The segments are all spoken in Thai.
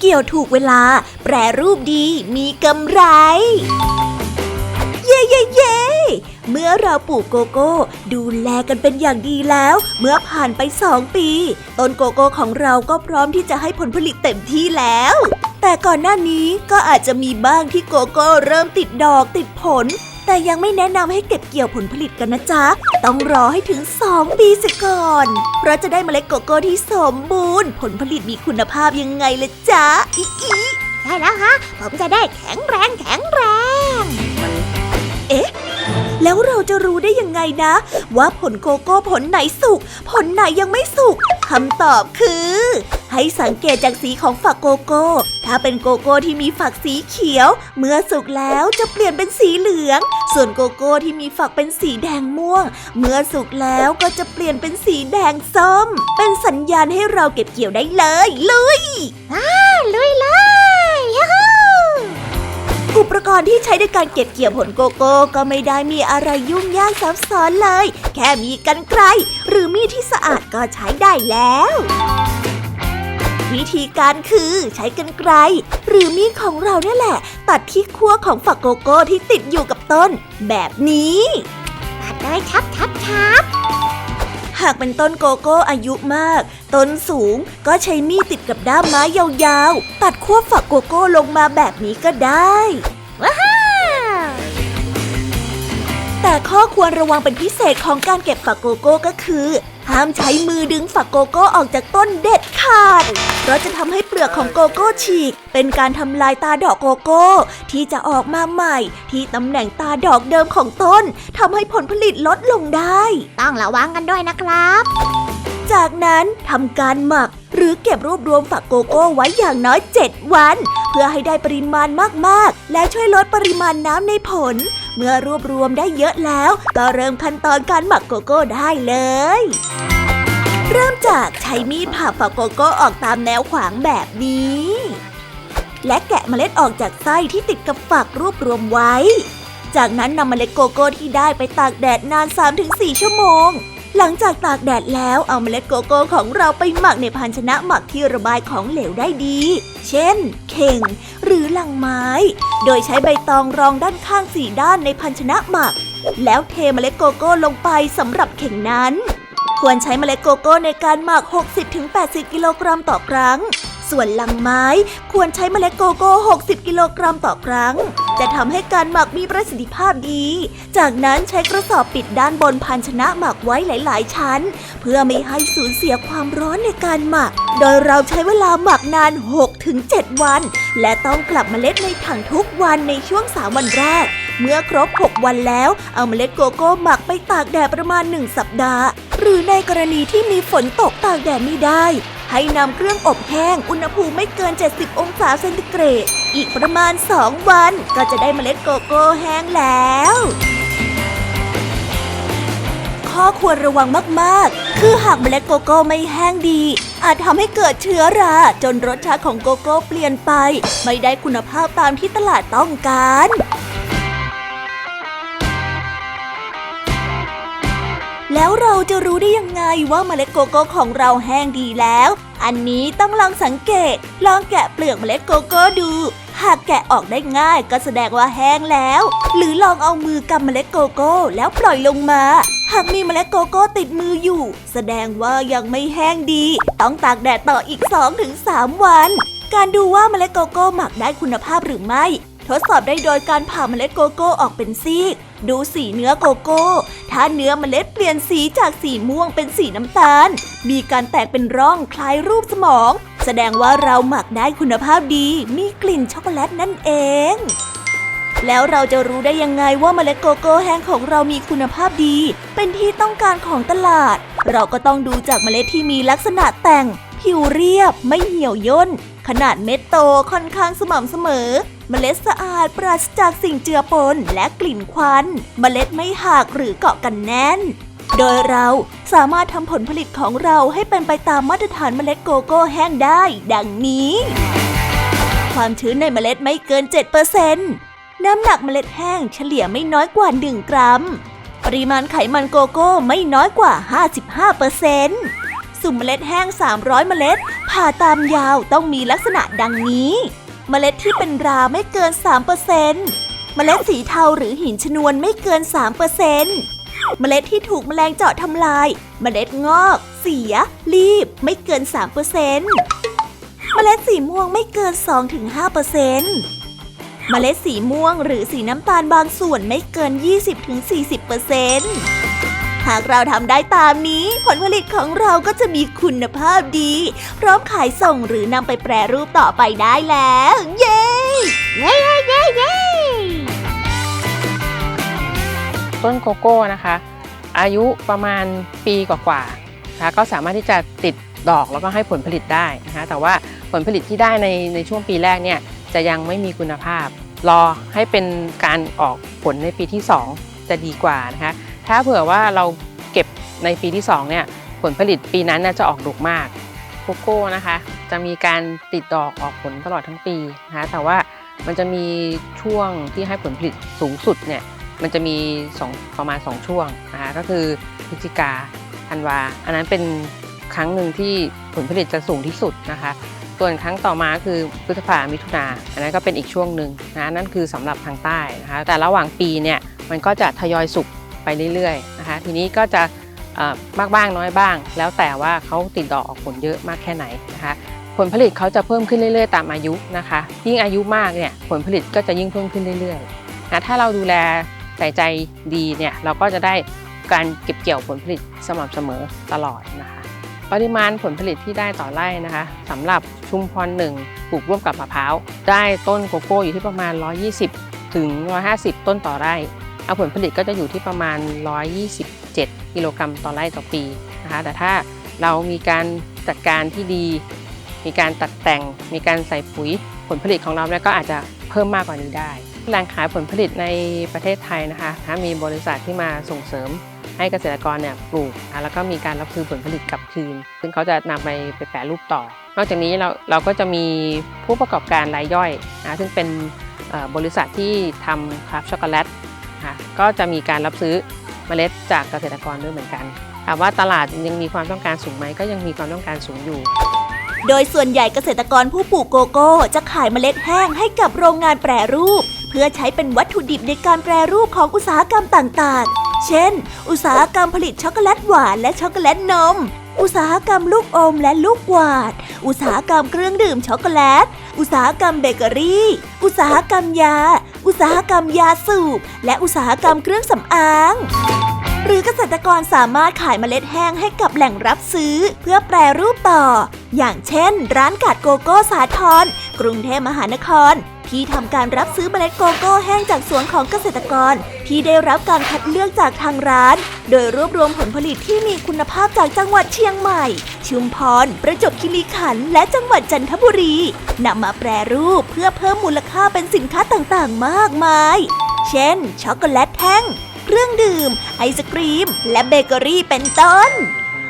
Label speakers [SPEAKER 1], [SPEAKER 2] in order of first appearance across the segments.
[SPEAKER 1] เกี่ยวถูกเวลา แปรรูปดีมีกำไร เย่เย่เย่เมื่อเราปลูกโกโก้ ดูแลกันเป็นอย่างดีแล้ว เมื่อผ่านไปสองปี ต้นโกโก้ของเราก็พร้อมที่จะให้ผลผลิตเต็มที่แล้ว แต่ก่อนหน้านี้ก็อาจจะมีบ้างที่โกโก้เริ่มติดดอกติดผล แต่ยังไม่แนะนำให้เก็บเกี่ยวผลผลิตกันนะจ๊ะ ต้องรอให้ถึง 2 ปีเสียก่อน เพราะจะได้เมล็ดโกโก้ที่สมบูรณ์ ผลผลิตมีคุณภาพยังไงล่ะจ๊ะอีอี
[SPEAKER 2] ใช่แล้วฮะ ผมจะได้แข็งแรงแข็งแรง เอ๊ะ
[SPEAKER 1] แล้วเราจะรู้ได้ยังไงนะ ว่าผลโกโก้ผลไหนสุก ผลไหนยังไม่สุกคำตอบคือ ให้สังเกตจากสีของฝักโกโก้ ถ้าเป็นโกโก้ที่มีฝักสีเขียว เมื่อสุกแล้วจะเปลี่ยนเป็นสีเหลือง ส่วนโกโก้ที่มีฝักเป็นสีแดงม่วง เมื่อสุกแล้วก็จะเปลี่ยนเป็นสีแดงส้ม เป็นสัญญาณให้เราเก็บเกี่ยวได้เลย ลุย
[SPEAKER 2] ลุยเลยยูฮู
[SPEAKER 1] อุปกรณ์ที่ใช้ในการเก็บเกี่ยวผลโกโก้ก็ไม่ได้มีอะไรยุ่งยากซับซ้อนเลย แค่มีกันไกรหรือมีดที่สะอาดก็ใช้ได้แล้ว วิธีการคือใช้กันไกรหรือมีดของเราเนี่ยแหละ ตัดที่ขั้วของฝักโกโก้ที่ติดอยู่กับต้น แบบนี้
[SPEAKER 2] ตัดเลยชับชับชับ
[SPEAKER 1] หากเป็นต้นโกโก้อายุมาก ต้นสูงก็ใช้มีดติดกับด้ามไม้ยาวๆ ตัดขั้วฝักโกโก้ลงมาแบบนี้ก็ได้
[SPEAKER 2] ว้าว
[SPEAKER 1] แต่ข้อควรระวังเป็นพิเศษของการเก็บฝักโกโก้ก็คือ ห้ามใช้มือดึงฝักโกโก้ออกจากต้นเด็ดขาด เพราะจะทำให้เปลือกของโกโก้ฉีก เป็นการทำลายตาดอกโกโก้ ที่จะออกมาใหม่ ที่ตำแหน่งตาดอกเดิมของต้นทำให้ผลผลิตลดลงได้
[SPEAKER 2] ต้องระวังกันด้วยนะครับ
[SPEAKER 1] จากนั้นทำการหมักหรือเก็บรวบรวมฝักโกโก้ไว้อย่างน้อย 7 วัน เพื่อให้ได้ปริมาณมากๆ และช่วยลดปริมาณน้ำในผล เมื่อรวบรวมได้เยอะแล้ว ก็เริ่มขั้นตอนการหมักโกโก้ได้เลย เริ่มจากใช้มีดผ่าฝักโกโก้ออกตามแนวขวางแบบนี้ และแกะเมล็ดออกจากไส้ที่ติดกับฝักรวบรวมไว้ จากนั้นนำเมล็ดโกโก้ที่ได้ไปตากแดดนาน 3-4 ชั่วโมง หลังจากตากแดดแล้วเอาเมล็ดโกโก้ของเราไปหมักในภาชนะหมักที่ระบายของเหลวได้ดี เช่น เข่ง หรือลังไม้ โดยใช้ใบตองรองด้านข้างสี่ด้านในภาชนะหมัก แล้วเทเมล็ดโกโก้ลงไปสำหรับเข่งนั้น ควรใช้เมล็ดโกโก้ในการหมัก 60-80 กิโลกรัมต่อครั้ง ส่วนลังไม้ควรใช้เมล็ดโกโก้ 60 กิโลกรัมต่อครั้ง จะทำให้การหมักมีประสิทธิภาพดี จากนั้นใช้กระสอบปิดด้านบนภาชนะหมักไว้หลาย ๆ ชั้น เพื่อไม่ให้สูญเสียความร้อนในการหมัก โดยเราใช้เวลาหมักนาน 6-7 วัน และต้องกลับเมล็ดในถังทุกวันในช่วง 3 วันแรก เมื่อครบ 6 วันแล้ว เอาเมล็ดโกโก้หมักไปตากแดดประมาณ 1 สัปดาห์ หรือในกรณีที่มีฝนตกตากแดดไม่ได้ ให้นำเครื่องอบแห้ง อุณหภูมิไม่เกิน 70 องศาเซนติเกรด อีกประมาณ 2 วันก็จะได้เมล็ดโกโก้แห้งแล้ว ข้อควรระวังมากๆ คือหากเมล็ดโกโก้ไม่แห้งดี อาจทำให้เกิดเชื้อรา จนรสชาติของโกโก้เปลี่ยนไป ไม่ได้คุณภาพตามที่ตลาดต้องการ แล้วเราจะรู้ได้ยังไงว่าเมล็ดโกโก้ของเราแห้งดีแล้ว อันนี้ต้องลองสังเกต ลองแกะเปลือกเมล็ดโกโก้ดู หากแกะออกได้ง่ายก็แสดงว่าแห้งแล้ว หรือลองเอามือกำเมล็ดโกโก้แล้วปล่อยลงมา หากมีเมล็ดโกโก้ติดมืออยู่ แสดงว่ายังไม่แห้งดี ต้องตากแดดต่ออีก 2-3 วัน การดูว่าเมล็ดโกโก้หมักได้คุณภาพหรือไม่ ทดสอบได้โดยการผ่าเมล็ดโกโก้ออกเป็นซีก ดูสีเนื้อโกโก้ ถ้าเนื้อเมล็ดเปลี่ยนสีจากสีม่วงเป็นสีน้ำตาล มีการแตกเป็นร่องคล้ายรูปสมอง แสดงว่าเราหมักได้คุณภาพดี มีกลิ่นช็อกโกแลตนั่นเองแล้วเราจะรู้ได้ยังไงว่าเมล็ดโกโก้แห้งของเรามีคุณภาพดี เป็นที่ต้องการของตลาด เราก็ต้องดูจากเมล็ดที่มีลักษณะแต่ง ผิวเรียบไม่เหี่ยวย่น ขนาดเม็ดโตค่อนข้างสม่ำเสมอ เมล็ดสะอาดปราศจากสิ่งเจือปนและกลิ่นควัน เมล็ดไม่หักหรือเกาะกันแน่น โดยเราสามารถทำผลผลิตของเราให้เป็นไปตามมาตรฐานเมล็ดโกโก้แห้งได้ ดังนี้ ความชื้นในเมล็ดไม่เกิน 7%น้ำหนักเมล็ดแห้งเฉลี่ยไม่น้อยกว่า 1 กรัม ปริมาณไขมันโกโก้ไม่น้อยกว่า 55% สุ่มเมล็ดแห้ง 300 เมล็ด ผ่าตามยาวต้องมีลักษณะดังนี้ เมล็ดที่เป็นราไม่เกิน 3%เมล็ดสีเทาหรือหินชนวนไม่เกิน 3%เมล็ดที่ถูกแมลงเจาะทำลาย เมล็ดงอก เสีย รีบ ไม่เกิน 3%เมล็ดสีม่วงไม่เกิน 2-5%เมล็ดสีม่วงหรือสีน้ำตาลบางส่วนไม่เกิน 20-40%หากเราทำได้ตามนี้ ผลผลิตของเราก็จะมีคุณภาพดี พร้อมขายส่งหรือนำไปแปรรูปต่อไปได้แล้วเย้
[SPEAKER 2] เย้ เย้เย้เย้
[SPEAKER 3] ต้นโกโก้นะคะ อายุประมาณปีกว่าๆนะคะก็สามารถที่จะติดดอกแล้วก็ให้ผลผลิตได้นะคะแต่ว่าผลผลิตที่ได้ในในช่วงปีแรกเนี่ยจะยังไม่มีคุณภาพ รอให้เป็นการออกผลในปีที่ 2 จะดีกว่านะคะ ถ้าเผื่อว่าเราเก็บในปีที่2เนี่ยผลผลิตปีนั้นจะออกดกมากโกโก้นะคะ จะมีการติดดอกออกผลตลอดทั้งปีนะคะแต่ว่ามันจะมีช่วงที่ให้ผลผลิตสูงสุดเนี่ยมันจะมีสองประมาณ 2 ช่วงนะคะก็คือพฤศจิกาธันวา อันนั้นเป็นครั้งหนึ่งที่ผลผลิตจะสูงที่สุดนะคะ ส่วนครั้งต่อมาคือพฤษภามิถุนาอันนั้นก็เป็นอีกช่วงหนึ่งนะนั่นคือสำหรับทางใต้นะคะแต่ระหว่างปีเนี่ยมันก็จะทยอยสุก ไปเรื่อยๆนะคะ ทีนี้ก็จะมากบ้างน้อยบ้าง แล้วแต่ว่าเขาติดดอกออกผลเยอะมากแค่ไหนนะคะ ผลผลิตเขาจะเพิ่มขึ้นเรื่อย ๆ ตามอายุนะคะ ยิ่งอายุมากเนี่ยผลผลิตก็จะยิ่งเพิ่มขึ้นเรื่อยๆนะถ้าเราดูแลใส่ใจดีเนี่ยเราก็จะได้การเก็บเกี่ยวผลผลิตสม่ำเสมอตลอดนะคะ ปริมาณผลผลิตที่ได้ต่อไร่นะคะสำหรับชุมพรหนึ่งปลูกร่วมกับมะพร้าว ได้ต้นโกโก้อยู่ที่ประมาณ 120 ถึง 150 ต้นต่อไร่ เอาผลผลิตก็จะอยู่ที่ประมาณ 127 กิโลกรัมต่อไร่ต่อปีนะคะแต่ถ้าเรามีการจัดการที่ดี มีการตัดแต่ง มีการใส่ปุ๋ยผลผลิตของเราเนี่ยก็อาจจะเพิ่มมากกว่านี้ได้แหล่งขายผลผลิตในประเทศไทยนะคะถ้ามีบริษัทที่มาส่งเสริมให้เกษตรกรเนี่ยปลูกแล้วก็มีการรับซื้อผลผลิตกลับคืน ซึ่งเขาจะนำไปไปแปรรูปต่อ นอกจากนี้เราเราก็จะมีผู้ประกอบการรายย่อยนะซึ่งเป็นบริษัทที่ทำคราฟช็อกโกแลต คะก็จะมีการรับซื้อเมล็ดจากเกษตรกรด้วยเหมือนกันถามว่าตลาดยังมีความต้องการสูงไหมก็ยังมีความต้องการสูงอยู่
[SPEAKER 1] โดยส่วนใหญ่เกษตรกรผู้ปลูกโกโก้จะขายเมล็ดแห้งให้กับโรงงานแปรรูป เพื่อใช้เป็นวัตถุดิบในการแปรรูปของอุตสาหกรรมต่างๆ เช่น อุตสาหกรรมผลิตช็อกโกแลตหวานและช็อกโกแลตนม อุตสาหกรรมลูกอมและลูกกวาด อุตสาหกรรมเครื่องดื่มช็อกโกแลต อุตสาหกรรมเบเกอรี่ อุตสาหกรรมยา อุตสาหกรรมยาสูบ และอุตสาหกรรมเครื่องสำอาง หรือเกษตรกรสามารถขายเมล็ดแห้งให้กับแหล่งรับซื้อ เพื่อแปรรูปต่อ อย่างเช่น ร้านกาดโกโก้สาทรกรุงเทพมหานคร ที่ทำการรับซื้อเมล็ดโกโก้แห้งจากสวนของเกษตรกร ที่ได้รับการคัดเลือกจากทางร้าน โดยรวบรวมผลผลิตที่มีคุณภาพจากจังหวัดเชียงใหม่ ชุมพร ประจวบคีรีขันธ์และจังหวัดจันทบุรีนำมาแปรรูปเพื่อเพิ่มมูลค่าเป็นสินค้าต่างๆ มากมาย เช่น ช็อกโกแลตแท่ง เครื่องดื่ม ไอศกรีม และเบเกอรี่เป็นต้น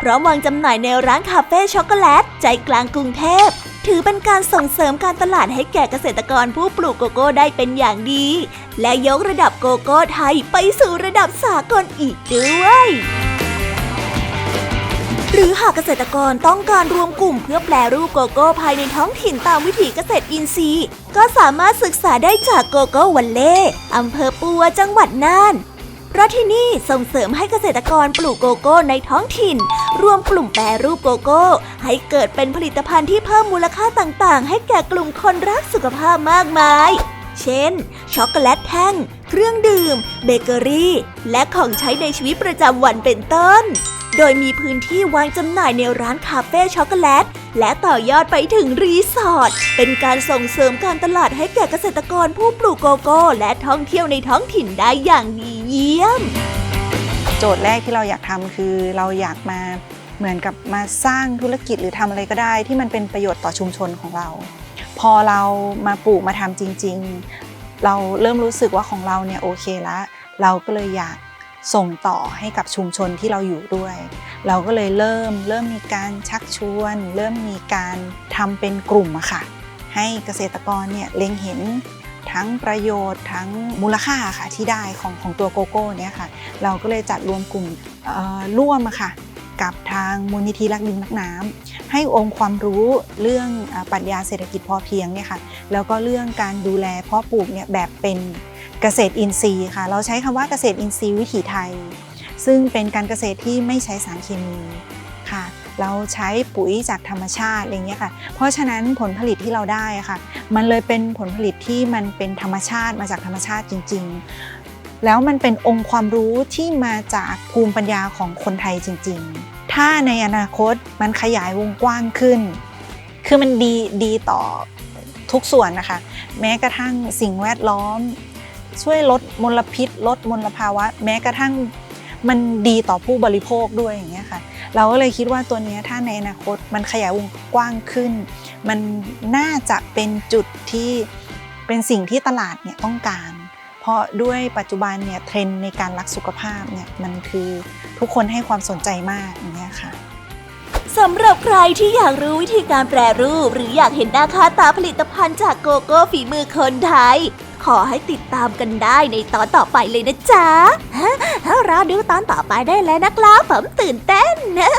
[SPEAKER 1] พร้อมวางจำหน่ายในร้านคาเฟ่ช็อกโกแลต ใจกลางกรุงเทพ ถือเป็นการส่งเสริมการตลาดให้แก่เกษตรกรผู้ปลูกโกโก้ได้เป็นอย่างดี และยกระดับโกโก้ไทยไปสู่ระดับสากลอีกด้วยหรือหากเกษตรกรต้องการรวมกลุ่มเพื่อแปลรูปโกโก้ภายในท้องถิ่นตามวิถีเกษตรอินทรีย์ ก็สามารถศึกษาได้จากโกโก้วันเล่อำเภอปัวจังหวัดน่าน เพราะที่นี่ส่งเสริมให้เกษตรกรปลูกโกโก้ในท้องถิ่น รวมกลุ่มแปรรูปโกโก้ ให้เกิดเป็นผลิตภัณฑ์ที่เพิ่มมูลค่าต่างๆ ให้แก่กลุ่มคนรักสุขภาพมากมาย เช่น ช็อกโกแลตแท่ง เครื่องดื่ม เบเกอรี่ และของใช้ในชีวิตประจำวันเป็นต้น โดยมีพื้นที่วางจำหน่ายในร้านคาเฟ่ช็อกโกแลต และต่อยอดไปถึงรีสอร์ท เป็นการส่งเสริมการตลาดให้แก่เกษตรกรผู้ปลูกโกโก้ และท่องเที่ยวในท้องถิ่นได้อย่างดีเยี่ยม
[SPEAKER 4] โจทย์แรกที่เราอยากทำคือเราอยากมาเหมือนกับมาสร้างธุรกิจหรือทำอะไรก็ได้ ที่มันเป็นประโยชน์ต่อชุมชนของเรา พอเรามาปลูกมาทำจริง ๆ เราเริ่มรู้สึกว่าของเราเนี่ยโอเคละเราก็เลยอยากส่งต่อให้กับชุมชนที่เราอยู่ด้วย เราก็เลยเริ่มเริ่มมีการชักชวน เริ่มมีการทำเป็นกลุ่มอะค่ะ ให้เกษตรกรเนี่ยเล็งเห็นทั้งประโยชน์ทั้งมูลค่าค่ะที่ได้ของของตัวโกโก้เนี่ยค่ะ เราก็เลยจัดรวมกลุ่มร่วมอะค่ะ กับทางมูลนิธิรักดินรักน้ำให้องค์ความรู้เรื่องปรัชญาเศรษฐกิจพอเพียงเนี่ยค่ะ แล้วก็เรื่องการดูแลเพาะปลูกเนี่ยแบบเป็นเกษตรอินทรีย์ค่ะ เราใช้คำว่าเกษตรอินทรีย์วิถีไทย ซึ่งเป็นการเกษตรที่ไม่ใช้สารเคมีค่ะ เราใช้ปุ๋ยจากธรรมชาติอะไรเงี้ยค่ะ เพราะฉะนั้นผลผลิตที่เราได้ค่ะ มันเลยเป็นผลผลิตที่มันเป็นธรรมชาติมาจากธรรมชาติจริง ๆ แล้วมันเป็นองค์ความรู้ที่มาจากภูมิปัญญาของคนไทยจริง ๆ ถ้าในอนาคตมันขยายวงกว้างขึ้น คือมันดีดีต่อ ทุกส่วนนะคะ แม้กระทั่งสิ่งแวดล้อม ช่วยลดมลพิษ ลดมลภาวะ แม้กระทั่งมันดีต่อผู้บริโภคด้วยอย่างเงี้ยค่ะ เราก็เลยคิดว่าตัวเนี้ยถ้าในอนาคตมันขยายวงกว้างขึ้น มันน่าจะเป็นจุดที่เป็นสิ่งที่ตลาดเนี่ยต้องการ เพราะด้วยปัจจุบันเนี่ยเทรนในการรักสุขภาพเนี่ยมันคือทุกคนให้ความสนใจมากอย่างเงี้ยค่ะ
[SPEAKER 1] สำหรับใครที่อยากรู้วิธีการแปรรูป หรืออยากเห็นหน้าค่าตาผลิตภัณฑ์จากโกโก้ฝีมือคนไทย ขอให้ติดตามกันได้ในตอนต่อไปเลยนะจ๊ะฮะรอดูตอนต่อไปได้แล้วนะครับผมตื่นเต้นนะ